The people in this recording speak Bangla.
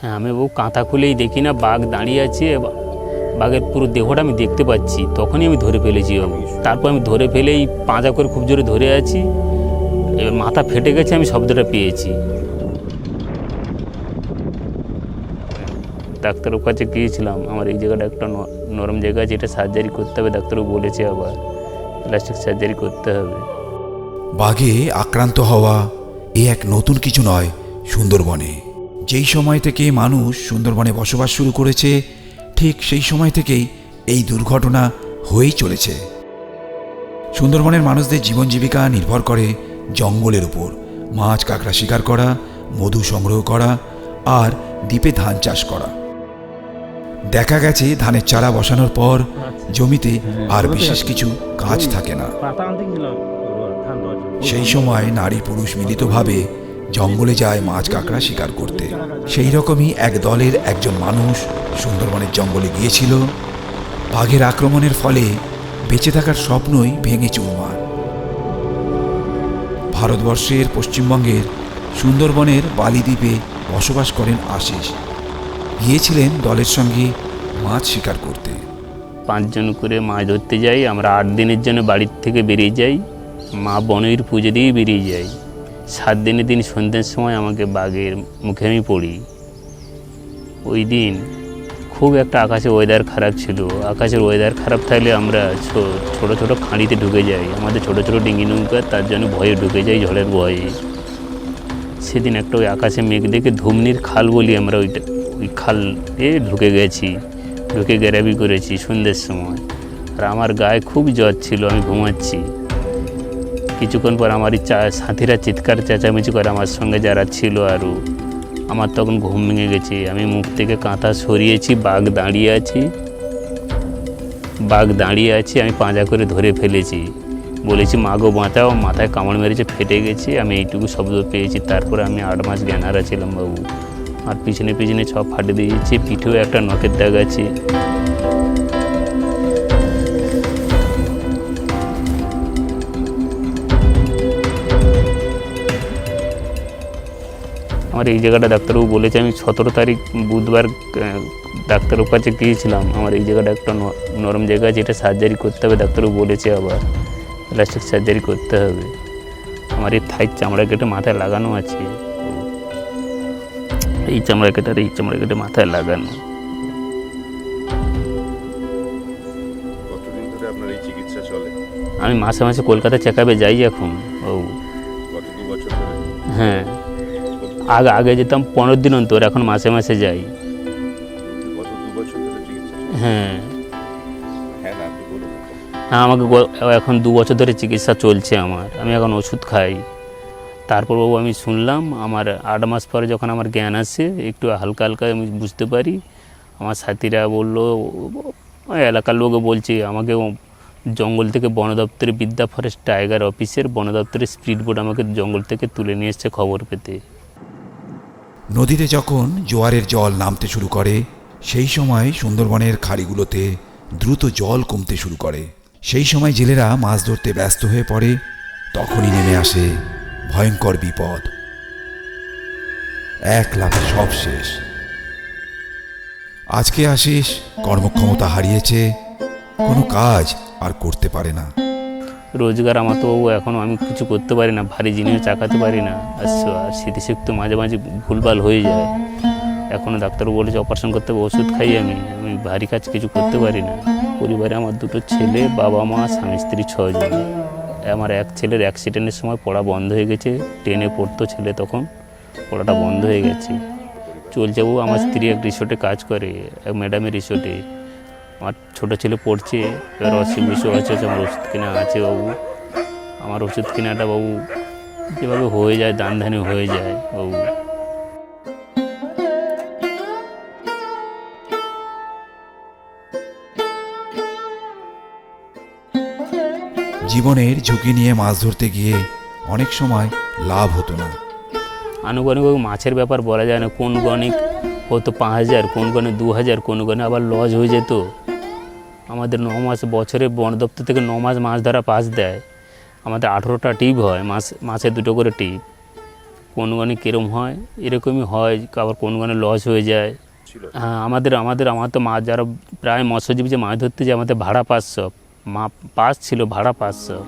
হ্যাঁ আমি বউ কাঁথা খুলেই দেখি না, বাঘ দাঁড়িয়ে আছে বাঘের পুরো দেহটা আমি দেখতে পাচ্ছি, তখনই আমি ধরে ফেলেছি বাবু। তারপর আমি ধরে ফেলেই পাঁজা করে খুব জোরে ধরে আছি, এবার মাথা ফেটে গেছে, আমি শব্দটা পেয়েছি। ডাক্তারের কাছে গিয়েছিলাম, আমার এই জায়গাটা একটা নরম জায়গা আছে, এটা সার্জারি করতে হবে, ডাক্তারও বলেছে আবার প্লাস্টিক সার্জারি করতে হবে। বাঘে আক্রান্ত হওয়া, এ এক নতুন কিছু নয়, সুন্দরবনে। যেই সময় থেকে মানুষ সুন্দরবনে বসবাস শুরু করেছে ঠিক সেই সময় থেকেই এই দুর্ঘটনা হয়েই চলেছে। সুন্দরবনের মানুষদের জীবন জীবিকা নির্ভর করে জঙ্গলের উপর। মাছ কাঁকড়া শিকার করা মধু সংগ্রহ করা আর দ্বীপে ধান চাষ করা। দেখা গেছে ধানের চারা বসানোর পর জমিতে আর বিশেষ কিছু কাজ থাকে না। সেই সময় নারী পুরুষ মিলিতভাবে জঙ্গলে যায় মাছ কাঁকড়া শিকার করতে। সেই রকমই এক দলের একজন মানুষ সুন্দরবনের জঙ্গলে গিয়েছিল। বাঘের আক্রমণের ফলে বেঁচে থাকার স্বপ্নই ভেঙে চুরমার। ভারতবর্ষের পশ্চিমবঙ্গের সুন্দরবনের বালিদ্বীপে বসবাস করেন আশিস। গিয়েছিলেন দলের সঙ্গে মাছ শিকার করতে। পাঁচজন করে মাছ ধরতে যাই, আমরা আট দিনের জন্য বাড়ির থেকে বেরিয়ে যাই। মা বনের পুজো দিয়েই বেরিয়ে যাই। সাত দিনের দিন সন্ধ্যের সময় আমাকে বাঘের মুখে আমি পড়ি। ওই দিন খুব একটা আকাশে ওয়েদার খারাপ ছিল। আকাশের ওয়েদার খারাপ থাকলে আমরা ছোট ছোট খাঁড়িতে ঢুকে যাই। আমাদের ছোট ছোট ডিঙ্গি নৌকা তার জন্য ভয়ে ঢুকে যাই ঝড়ের ভয়ে। সেদিন একটা ওই আকাশে মেঘ দেখে ধুমনির খাল বলি আমরা ওইটা ওই খাল এ ঢুকে গেছি। ঢুকে গ্যারাবি করেছি সন্ধ্যের সময়। আর আমার গায়ে খুব জ্বর ছিল, আমি ঘুমাচ্ছি। কিছুক্ষণ পর আমার চা সাথীরা চিৎকার, চেঁচামেচি করে আমার সঙ্গে যারা ছিল আরও আমার তখন ঘুম ভেঙে গেছে। আমি মুখ থেকে কাঁথা সরিয়েছি, বাঘ দাঁড়িয়ে আছি। বাঘ দাঁড়িয়ে আছি, আমি পাঁজা করে ধরে ফেলেছি। বলেছি, মাগো, বাঁচাও। মাথায় কামড় মেরেছে, ফেটে গেছে। আমি এইটুকু শব্দ পেয়েছি। তারপরে আমি আট মাস জ্ঞানারা ছিলাম বাবু। আর পিছনে পিছনে সব ফাটে দিয়েছি, পিঠেও একটা নখের দাগ আছে। আমার এই জায়গাটা ডাক্তারবাবু বলেছে আমি সতেরো তারিখ বুধবার ডাক্তারের কাছে গিয়েছিলাম। আমার এই জায়গাটা একটা নরম জায়গা আছে এটা সার্জারি করতে হবে ডাক্তারবাবু বলেছে আবার। প্লাস্টিক সার্জারি করতে হবে। আমার এই থাই চামড়া কেটে মাথায় লাগানো আছে। এই চামড়া কেটে আর এই চামড়া কেটে মাথায় লাগানো। আমি মাসে মাসে কলকাতা চেকআপে যাই এখন ও হ্যাঁ। আগে আগে যেতাম পনেরো দিন অন্তর এখন মাসে মাসে যাই। হ্যাঁ। হ্যাঁ বলুন। হ্যাঁ আমাকে এখন দু বছর ধরে চিকিৎসা চলছে আমার। আমি এখন ওষুধ খাই। তারপর বাবু আমি শুনলাম আমার আট মাস পরে যখন আমার জ্ঞান আসে একটু হালকা হালকা আমি বুঝতে পারি। আমার সাথীরা বলল এলাকার লোকও বলছে আমাকে জঙ্গল থেকে বন দপ্তরের বিদ্যা ফরেস্ট টাইগার অফিসের বন দপ্তরের স্পিড বোর্ড আমাকে জঙ্গল থেকে তুলে নিয়ে এসছে খবর পেতে। নদীতে যখন জোয়ারের জল নামতে শুরু করে, সেই সময় সুন্দরবনের খাড়িগুলোতে দ্রুত জল কমতে শুরু করে। সেই সময় জেলেরা মাছ ধরতে ব্যস্ত হয়ে পড়ে, তখনই নেমে আসে ভয়ঙ্কর বিপদ। এক লাফে সব শেষ। আজকে আসিস কর্মক্ষমতা হারিয়েছে, কোনো কাজ আর করতে পারে না। রোজগার আমার তো এখনও আমি কিছু করতে পারি না, ভারী জিনিস চাকাতে পারি না। আর স্মৃতিশক্তি মাঝে মাঝে ভুলভাল হয়ে যায়। এখনও ডাক্তারও বলেছে অপারেশন করতে হবে, ওষুধ খাই আমি। আমি ভারী কাজ কিছু করতে পারি না। পরিবারে আমার দুটো ছেলে, বাবা, মা, স্বামী, স্ত্রী ছজন আমার এক ছেলের অ্যাক্সিডেন্টের সময় পড়া বন্ধ হয়ে গেছে ট্রেনে পড়তো ছেলে তখন, পড়াটা বন্ধ হয়ে গেছে। চলছে বাবু, আমার স্ত্রী এক রিসোর্টে কাজ করে, এক ম্যাডামের রিসোর্টে আমার ছোটো ছেলে পড়ছে এবার অসুখ বিসুখ আছে আমার ওষুধ কেনা আছে বাবু। আমার ওষুধ কেনাটা বাবু যেভাবে হয়ে যায় দান ধানে হয়ে যায় বাবু। জীবনের ঝুঁকি নিয়ে মাছ ধরতে গিয়ে অনেক সময় লাভ হতো না। আনুষ্ঠানিক মাছের ব্যাপার বলা যায় না কোন গণিক হতো পাঁচ হাজার কোন গণে দু হাজার কোন গণে আবার লজ হয়ে যেত। আমাদের ন মাস বছরে বন দপ্তর থেকে ন মাস মাছ ধরা পাস দেয়। আমাদের আঠেরোটা টিপ হয় মাস মাসে দুটো করে টিপ। কোন গানে কীরম হয়? এরকমই হয় আবার কোন গানে লস হয়ে যায়। হ্যাঁ আমাদের আমাদের আমার তো মাছ যারা প্রায় মৎস্যজীবী যে মাছ ধরতে যায় আমাদের ভাড়া পাঁচশো মা পাস ছিল ভাড়া সব।